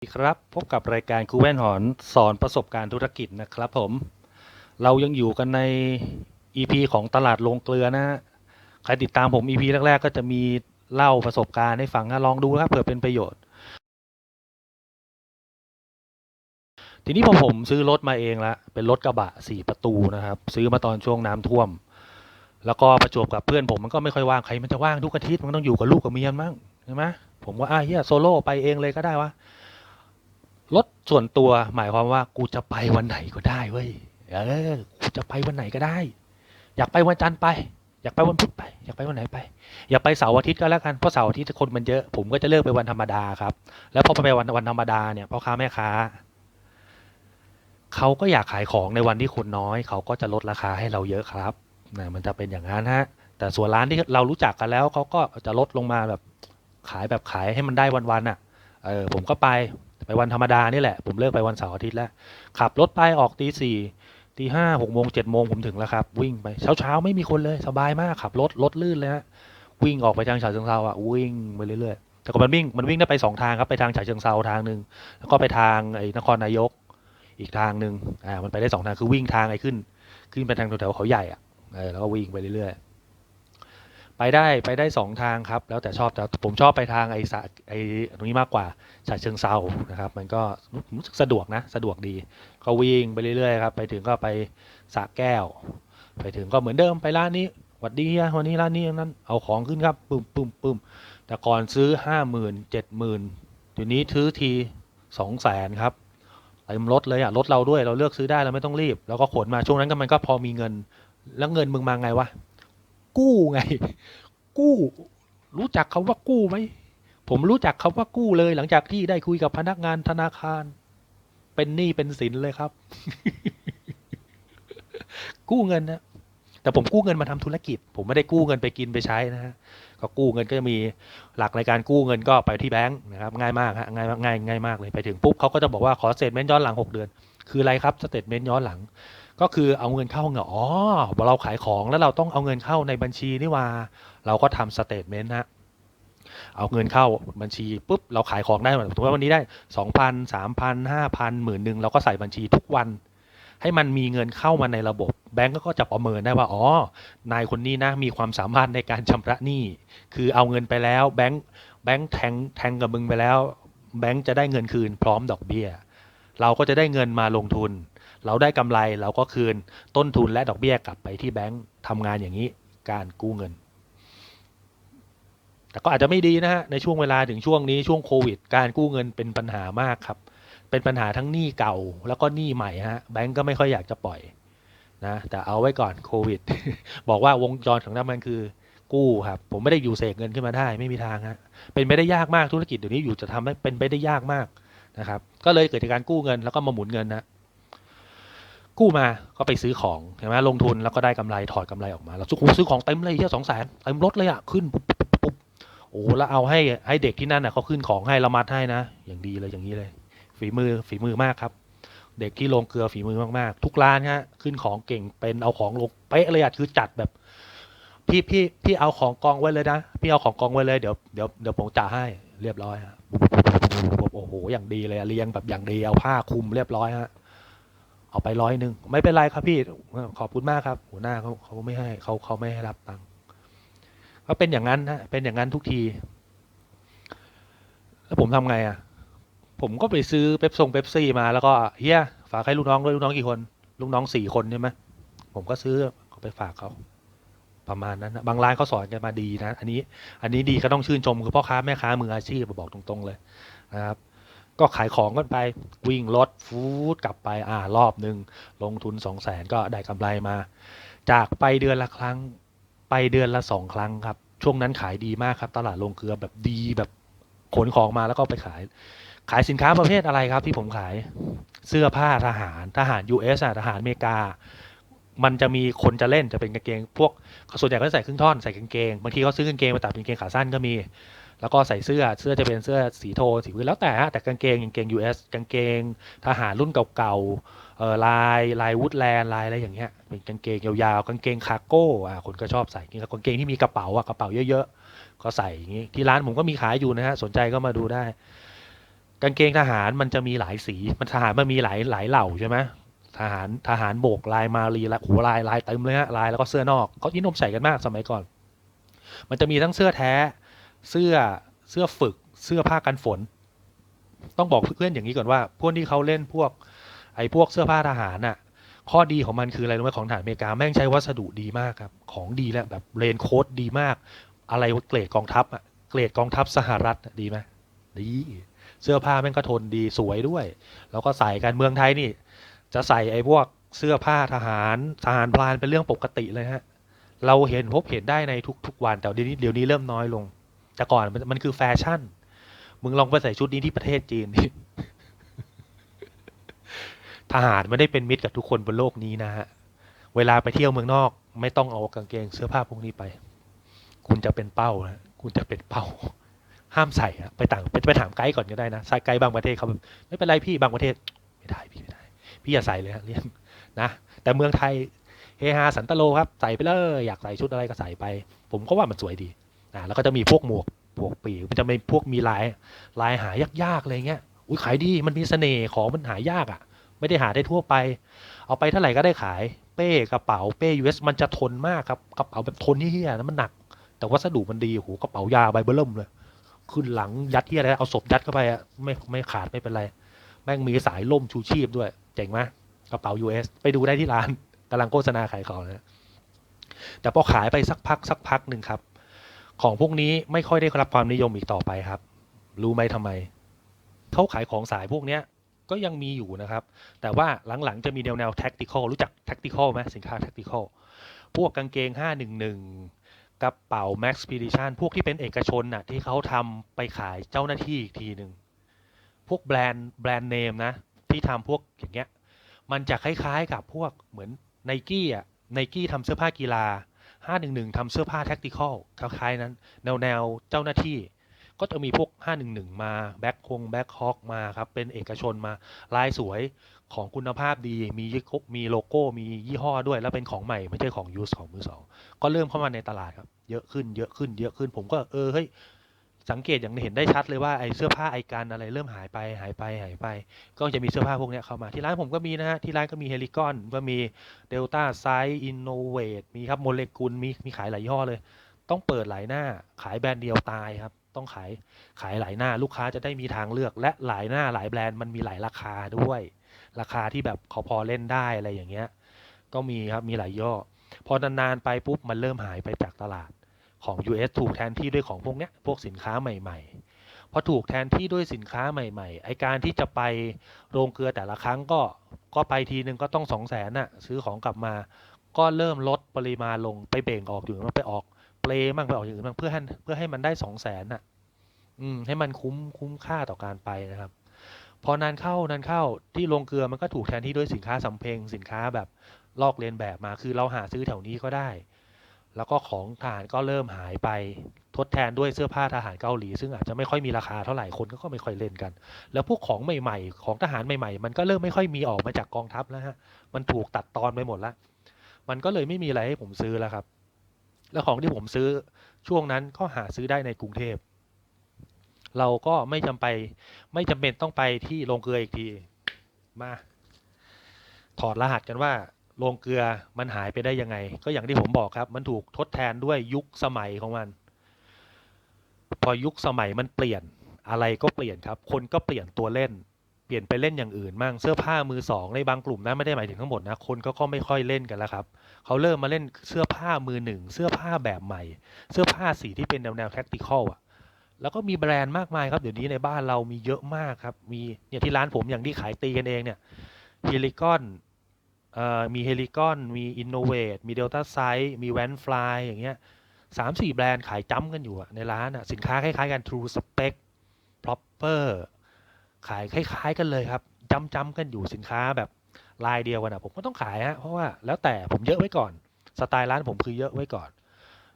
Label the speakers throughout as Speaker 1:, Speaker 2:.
Speaker 1: สวัสดีครับพบกับรายการครูแว่นหอนสอนประสบการณ์ธุรกิจนะครับผม เรายังอยู่กันใน EP ของตลาดโรงเกลือนะฮะใครติดตามผม EP แรก ๆ ก็จะมีเล่าประสบการณ์ให้ฟังนะลองดูนะครับเผื่อเป็นประโยชน์ ทีนี้พอผมซื้อรถมาเองละเป็นรถกระบะสี่ประตูนะครับ ซื้อมาตอนช่วงน้ำท่วม แล้วก็ประจวบกับเพื่อนผมมันก็ไม่ค่อยว่างใครมันจะว่างทุกอาทิตย์มันต้องอยู่กับลูกกับเมียมั้งใช่ไหมผมว่าอะเฮียโซโล่ไปเองเลยก็ได้วะ รถส่วนตัวหมายความว่ากูจะไปวันไหนก็ได้เว้ยเออกูจะไปวันไหนก็ได้ อยากไปวันจันทร์ไป อยากไปวันพุธไป อยากไปวันไหนไป อยากไปเสาร์อาทิตย์ก็แล้วกันเพราะเสาร์อาทิตย์คนมันเยอะผมก็จะเลือกไปวันธรรมดาครับ แล้วพอไปวันวันธรรมดาเนี่ยพ่อค้าแม่ค้าเขาก็อยากขายของในวันที่คนน้อย เขาก็จะลดราคาให้เราเยอะครับนะมันจะเป็นอย่างนั้นฮะแต่ส่วนร้านที่เรารู้จักกันแล้วเขาก็จะลดลงมาแบบขายแบบขายให้มันได้วันๆอะเออผมก็ไป ไปวันธรรมดานี่แหละ ผมเลิกไปวันเสาร์อาทิตย์แล้ว ขับรถไปออกตีสี่ตีห้าหกโมงเจ็ดโมงผมถึงแล้วครับ วิ่งไปเช้าเช้าๆไม่มีคนเลยสบายมากขับรถรถลื่นเลยฮะวิ่งออกไปทางฉะเชิงเซาอะวิ่งไปเรื่อยๆแต่ก็มันวิ่งมันวิ่งได้ไปสองทางครับไปทางฉะเชิงเซาทางหนึ่งแล้วก็ไปทางไอ้นครนายกอีกทางหนึ่งอ่ามันไปได้สองทางคือวิ่งทางไอ้ขึ้น ขึ้นไปทางแถวๆเขาใหญ่อะเออแล้วก็วิ่งไปเรื่อยๆ ไปได้ไปได้สองทางครับ แล้วแต่ชอบแต่ผมชอบไปทางไอ้สะไอ้ตรงนี้มากกว่าฉะเชิงเซานะครับมันก็รู้สึกสะดวกนะสะดวกดี ก็วิ่งไปเรื่อยๆครับไปถึงก็ไปสระแก้ว ไปถึงก็เหมือนเดิมไปร้านนี้หวัดดีฮียวันนี้ร้านนี้นั้นเอาของขึ้นครับปึ้มปึ้มปึ้มแต่ก่อนซื้อห้าหมื่นเจ็ดหมื่นเดี๋ยวนี้ซื้อทีสองแสนครับเต็มรถเลยอะรถเราด้วยเราเลือกซื้อได้เราไม่ต้องรีบ แล้วก็ขนมาช่วงนั้นก็มันก็พอมีเงิน แล้วเงินมึงมาไงวะ กู้ไง กู้ รู้จักคำว่ากู้ไหมผมรู้จักคำว่ากู้เลย หลังจากที่ได้คุยกับพนักงานธนาคาร เป็นหนี้เป็นสินเลยครับ กู้เงินนะแต่ผมกู้เงินมาทำธุรกิจ ผมไม่ได้กู้เงินไปกินไปใช้นะฮะก็กู้เงินก็จะมีหลักในการกู้เงินก็ไปที่แบงค์นะครับง่ายมากฮะง่ายง่ายง่ายมากเลยไปถึงปุ๊บเขาก็จะบอกว่าขอสเตทเมนต์ย้อนหลัง 6 เดือน คืออะไรครับสเตทเมนต์ย้อนหลัง ก็คือเอาเงินเข้าเงอ๋อเราขายของแล้วเราต้องเอาเงินเข้าในบัญชีนี่ว่า เราก็ทำสเตทเมนต์นะเอาเงินเข้าบัญชีปุ๊บเราขายของได้สมมติว่าวันนี้ได้สองพันสามพันห้าพันหมื่นหนึ่งเราก็ใส่บัญชีทุกวัน ให้มันมีเงินเข้ามาในระบบ แบงก์ก็จะประเมินได้ว่าอ๋อนายคนนี้นะมีความสามารถในการชำระหนี้คือเอาเงินไปแล้วแบงก์แบงก์แทงแทงกับมึงไปแล้ว แบงก์จะได้เงินคืนพร้อมดอกเบี้ย เราก็จะได้เงินมาลงทุน เราได้กำไรเราก็คืนต้นทุนและดอกเบี้ยกลับไปที่แบงก์ทำงานอย่างนี้การกู้เงิน แต่ก็อาจจะไม่ดีนะฮะในช่วงเวลาถึงช่วงนี้ช่วงโควิด การกู้เงินเป็นปัญหามากครับ เป็นปัญหาทั้งหนี้เก่าแล้วก็หนี้ใหม่ฮะแบงก์ก็ไม่ค่อยอยากจะปล่อยนะแต่เอาไว้ก่อนโควิด บอกว่าวงจรของน้ำมันคือกู้ครับผมไม่ได้อยู่เสกเงินขึ้นมาได้ไม่มีทางฮะเป็นไปได้ยากมากธุรกิจเดี๋ยวนี้อยู่จะทำให้เป็นไปได้ยากมากนะครับ ก็เลยเกิดจากการกู้เงินแล้วก็มาหมุนเงินนะ กู้มาก็ไปซื้อของใช่ไหมลงทุนแล้วก็ได้กำไรถอดกำไรออกมาแล้วซื้อของเต็มเลยเที่ยสองแสนเต็มรถเลยอะขึ้นปุ๊บปุ๊บปุ๊บโอ้แล้วเอาให้ให้เด็กที่นั่นอะเขาขึ้นของให้เรามัดให้นะ อย่างดีเลยอย่างนี้เลย ฝีมือฝีมือมากครับ เด็กที่ลงเกลือฝีมือมากๆ ทุกร้านฮะขึ้นของเก่งเป็นเอาของลงเป๊ะเลยอะคือจัดแบบพี่พี่พี่เอาของกองไว้เลยนะพี่เอาของกองไว้เลยเดี๋ยวเดี๋ยวเดี๋ยวผมจ่ายให้เรียบร้อยฮะโอ้โหอย่างดีเลยเรียงแบบอย่างดีเอาผ้าคลุมเรียบร้อยฮะ เอาไปร้อยหนึ่งไม่เป็นไรครับพี่ขอบคุณมากครับ หัวหน้าเขาเขาไม่ให้เขาเขาไม่ให้รับตังค์ก็เป็นอย่างนั้นนะเป็นอย่างนั้นทุกที แล้วผมทำไงอะ ผมก็ไปซื้อเป๊ปซงเป๊ปซี่มาแล้วก็เฮียฝากให้ลูกน้องด้วยลูกน้องกี่คน ลูกน้องสี่คนใช่ไหมผมก็ซื้อไปฝากเขาประมาณนั้นนะบางร้านเขาสอนกันมาดีนะ อันนี้ อันนี้ดีก็ต้องชื่นชมคือพ่อค้าแม่ค้ามืออาชีพบอกตรงๆเลยนะครับ ก็ขายของกันไปวิ่งรถฟูดกลับไปอ่ารอบหนึ่งลงทุนสองแสนก็ได้กำไรมา จากไปเดือนละครั้งไปเดือนละสองครั้งครับ ช่วงนั้นขายดีมากครับ ตลาดลงเกลือแบบดีแบบขนของมาแล้วก็ไปขาย ขายสินค้าประเภทอะไรครับที่ผมขายเสื้อผ้าทหารทหาร US อะทหารอเมริกา มันจะมีคนจะเล่นจะเป็นกางเกง พวกส่วนใหญ่ก็ใส่ครึ่งท่อนใส่กางเกงบางทีเขาซื้อกางเกงมาตัดเป็นกางเกงขาสั้นก็มี แล้วก็ใส่เสื้อเสื้อจะเป็นเสื้อสีโทนสีพื้นแล้วแต่ฮะแต่กางเกงกางเกง US กางเกงทหารรุ่นเก่าๆเออลายลายวูดแลนด์ลายอะไรอย่างเงี้ยเป็นกางเกงยาวๆกางเกงคาร์โก้อะคนก็ชอบใส่กางเกงที่มีกระเป๋าอะกระเป๋าเยอะๆ ก็ใส่อย่างงี้ที่ร้านผมก็มีขายอยู่นะฮะสนใจก็มาดูได้ กางเกงทหารมันจะมีหลายสีมันทหารมันมีหลายหลายเหล่าใช่ไหมทหารทหารโบกลายมารีละโอ้โหลายลายเต็มเลยฮะลายแล้วก็เสื้อนอกเขานิยมใส่กันมากสมัยก่อน มันจะมีทั้งเสื้อแท้ เสื้อเสื้อฝึกเสื้อผ้ากันฝน ต้องบอกเพื่อนอย่างนี้ก่อนว่า พวกที่เขาเล่นพวก ไอ้พวกเสื้อผ้าทหารน่ะ ข้อดีของมันคืออะไรรู้ไหมของทหารอเมริกาแม่งใช้วัสดุดีมากครับ ของดีแล้วแบบเรนโค้ดดีมาก อะไรเกรดกองทัพอะเกรดกองทัพสหรัฐดีไหมดีเสื้อผ้าแม่งก็ทนดีสวยด้วย แล้วก็ใส่กันเมืองไทยนี่ จะใส่ไอ้พวกเสื้อผ้าทหารทหารพลานเป็นเรื่องปกติเลยฮะ เราเห็นพบเห็นได้ในทุกๆวันแต่เดี๋ยวนี้เดี๋ยวนี้เริ่มน้อยลง แต่ก่อนมันมันคือแฟชั่น มึงลองไปใส่ชุดนี้ที่ประเทศจีนดิทหารไม่ได้เป็นมิตรกับทุกคนบนโลกนี้นะฮะ เวลาไปเที่ยวเมืองนอก ไม่ต้องเอากางเกงเสื้อผ้าพวกนี้ไป คุณจะเป็นเป้านะคุณจะเป็นเป้า ห้ามใส่อะไปต่างไปไปถามไกด์ก่อนก็ได้นะใส่ไกด์บางประเทศเขาแบบไม่เป็นไรพี่บางประเทศ ไม่ได้พี่ไม่ได้ พี่อย่าใส่เลยฮะเลี่ยงนะ แต่เมืองไทยเฮฮาสันตโลครับ ใส่ไปเลย อยากใส่ชุดอะไรก็ใส่ไป ผมก็ว่ามันสวยดี นะแล้วก็จะมีพวกหมวกหมวกปีกมันจะมีพวกมีลายลายหายากๆอะไรเงี้ยอุ้ยขายดีมันมีเสน่ห์ของมันหายากอะ ไม่ได้หาได้ทั่วไป เอาไปเท่าไหร่ก็ได้ขาย เป้กระเป๋าเป้ US มันจะทนมากครับกระเป๋าแบบทนที่เฮียนะมันหนัก แต่วัสดุมันดีโหกระเป๋ายาใบเบอร์เริ่มเลยขึ้นหลังยัดเฮี้ยอะไรเอาศพยัดเข้าไปอะไม่ไม่ขาดไม่เป็นไร แม่งมีสายล่มชูชีพด้วย เจ๋งไหมกระเป๋า US ไปดูได้ที่ร้านกำลังโฆษณาขายของนะแต่พอขายไปสักพักสักพักหนึ่งครับ ของพวกนี้ไม่ค่อยได้รับความนิยมอีกต่อไปครับ รู้ไหมทำไมเขาขายของสายพวกเนี้ยก็ยังมีอยู่นะครับ แต่ว่าหลังๆจะมีแนวแนว tactical รู้จัก tactical ไหมสินค้า tactical พวกกางเกง 511 กระเป๋า Maxpedition พวกที่เป็นเอกชนน่ะที่เขาทำไปขายเจ้าหน้าที่อีกทีหนึ่งพวกแบรนด์แบรนด์เนมนะ ที่ทำพวกอย่างเงี้ย มันจะคล้ายๆกับพวกเหมือนไนกี้อะไนกี้ทำเสื้อผ้ากีฬา 511ทำเสื้อผ้าแท็กติคอลคล้ายๆนั้น แนวแนวเจ้าหน้าที่ ก็จะมีพวก 511 มาแบ็คคงแบ็คฮอกมาครับ เป็นเอกชนมาลายสวยของคุณภาพดี มีมีโลโก้มียี่ห้อด้วย แล้วเป็นของใหม่ไม่ใช่ของยูสของมือสองก็เริ่มเข้ามาในตลาดครับ เยอะขึ้นเยอะขึ้นเยอะขึ้นผมก็เออเฮ้ย สังเกตอย่างเห็นได้ชัดเลยว่าไอ้เสื้อผ้าไอการอะไรเริ่มหายไปหายไปหายไป ก็จะมีเสื้อผ้าพวกนี้เข้ามาที่ร้านผมก็มีนะฮะที่ร้านก็มีเฮลิคอนก็มีเดลต้าไซส์อินโนเวทมีครับโมเลกุลมีมีขายหลายย่อเลย ต้องเปิดหลายหน้าขายแบรนด์เดียวตายครับ ต้องขายขายหลายหน้าลูกค้าจะได้มีทางเลือก และหลายหน้าหลายแบรนด์มันมีหลายราคาด้วย ราคาที่แบบเขาพอเล่นได้อะไรอย่างเงี้ยก็มีครับมีหลายย่อ พอนานๆไปปุ๊บมันเริ่มหายไปจากตลาด ของ US ถูกแทนที่ด้วยของพวกเนี้ยพวกสินค้าใหม่ ๆ พอถูกแทนที่ด้วยสินค้าใหม่ ๆ ไอการที่จะไปโรงเกลือแต่ละครั้งก็ก็ไปทีนึงก็ต้องสองแสนน่ะซื้อของกลับมา ก็เริ่มลดปริมาณลงไปเบ่งออกอยู่มันไปออกเปลมั่งไปออกอย่างอื่นบ้างเพื่อให้เพื่อให้มันได้สองแสนน่ะอืมให้มันคุ้มคุ้มค่าต่อการไปนะครับพอนานเข้านานเข้าที่โรงเกลือมันก็ถูกแทนที่ด้วยสินค้าสำเพ็งสินค้าแบบลอกเลียนแบบมา คือเราหาซื้อแถวนี้ก็ได้ แล้วก็ของทหารก็เริ่มหายไปทดแทนด้วยเสื้อผ้าทหารเกาหลี ซึ่งอาจจะไม่ค่อยมีราคาเท่าไหร่คนก็ไม่ค่อยเล่นกัน แล้วพวกของใหม่ๆ ของทหารใหม่ๆ มันก็เริ่มไม่ค่อยมีออกมาจากกองทัพแล้วฮะมันถูกตัดตอนไปหมดแล้วมันก็เลยไม่มีอะไรให้ผมซื้อแล้วครับ แล้วของที่ผมซื้อช่วงนั้นก็หาซื้อได้ในกรุงเทพเราก็ไม่จำไปไม่จำเป็นต้องไปที่โรงเกลืออีกทีมา ถอดรหัสกันว่า โรงเกลือมันหายไปได้ยังไง ก็อย่างที่ผมบอกครับ มันถูกทดแทนด้วยยุคสมัยของมัน พอยุคสมัยมันเปลี่ยนอะไรก็เปลี่ยนครับ คนก็เปลี่ยนตัวเล่น เปลี่ยนไปเล่นอย่างอื่นมั่งเสื้อผ้ามือสองในบางกลุ่มนะไม่ได้หมายถึงทั้งหมดนะคนก็ก็ไม่ค่อยเล่นกันแล้วครับเขาเริ่มมาเล่นเสื้อผ้ามือหนึ่งเสื้อผ้าแบบใหม่ เสื้อผ้าสีที่เป็นแนวแนวแท็กติคอลอะแล้วก็มีแบรนด์มากมายครับเดี๋ยวนี้ในบ้านเรามีเยอะมากครับมีเนี่ยที่ร้านผมอย่างที่ขายตีกันเองเนี่ยเฮลิคอน เอ่อมีเฮลิคอนมีอินโนเวทมีเดลต้าไซส์มีแวนฟลายอย่างเงี้ยสามสี่แบรนด์ขายจ้ำกันอยู่อะในร้านอะสินค้าคล้ายๆกัน True Spec Proper ขายคล้ายๆกันเลยครับจำจำๆกันอยู่สินค้าแบบลายเดียวกันอะผมก็ต้องขายฮะเพราะว่าแล้วแต่ผมเยอะไว้ก่อนสไตล์ร้านผมคือเยอะไว้ก่อน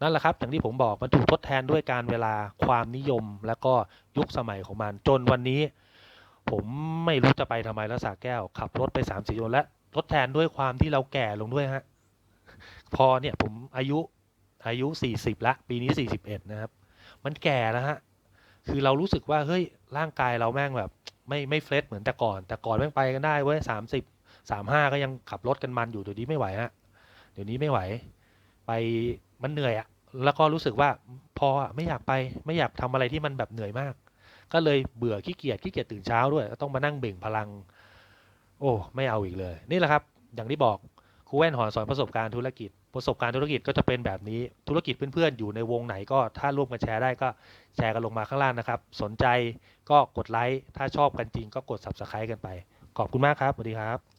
Speaker 1: นั่นแหละครับ อย่างที่ผมบอกมันถูกทดแทนด้วยการเวลาความนิยมแล้วก็ยุคสมัยของมัน จนวันนี้ ผมไม่รู้จะไปทำไมแล้วสาแก้ว ขับรถไปสามสี่โลและ ทดแทนด้วยความที่เราแก่ลงด้วยฮะ พอเนี่ยผมอายุอายุสี่สิบละ ปีนี้สี่สิบเอ็ดนะครับ มันแก่แล้วฮะ คือเรารู้สึกว่าเฮ้ยร่างกายเราแม่งแบบ ไม่ไม่เฟรชเหมือนแต่ก่อน แต่ก่อนแม่งไปกันได้เว้ยสามสิบสามห้าก็ยังขับรถกันมันอยู่เดี๋ยวนี้ไม่ไหวฮะเดี๋ยวนี้ไม่ไหว ไปมันเหนื่อยอะแล้วก็รู้สึกว่าพอไม่อยากไปไม่อยากทำอะไรที่มันแบบเหนื่อยมาก ก็เลยเบื่อขี้เกียจขี้เกียจตื่นเช้าด้วย ต้องมานั่งเบ่งพลัง โอ้ไม่เอาอีกเลย นี่แหละครับ อย่างที่บอกครูแว่นหอนสอนประสบการณ์ธุรกิจ ประสบการณ์ธุรกิจก็จะเป็นแบบนี้ธุรกิจเพื่อนๆอยู่ในวงไหนก็ถ้าร่วมกันแชร์ได้ก็แชร์กันลงมาข้างล่างนะครับ สนใจก็กดไลค์ถ้าชอบกันจริงก็กด subscribe กันไป ขอบคุณมากครับสวัสดีครับ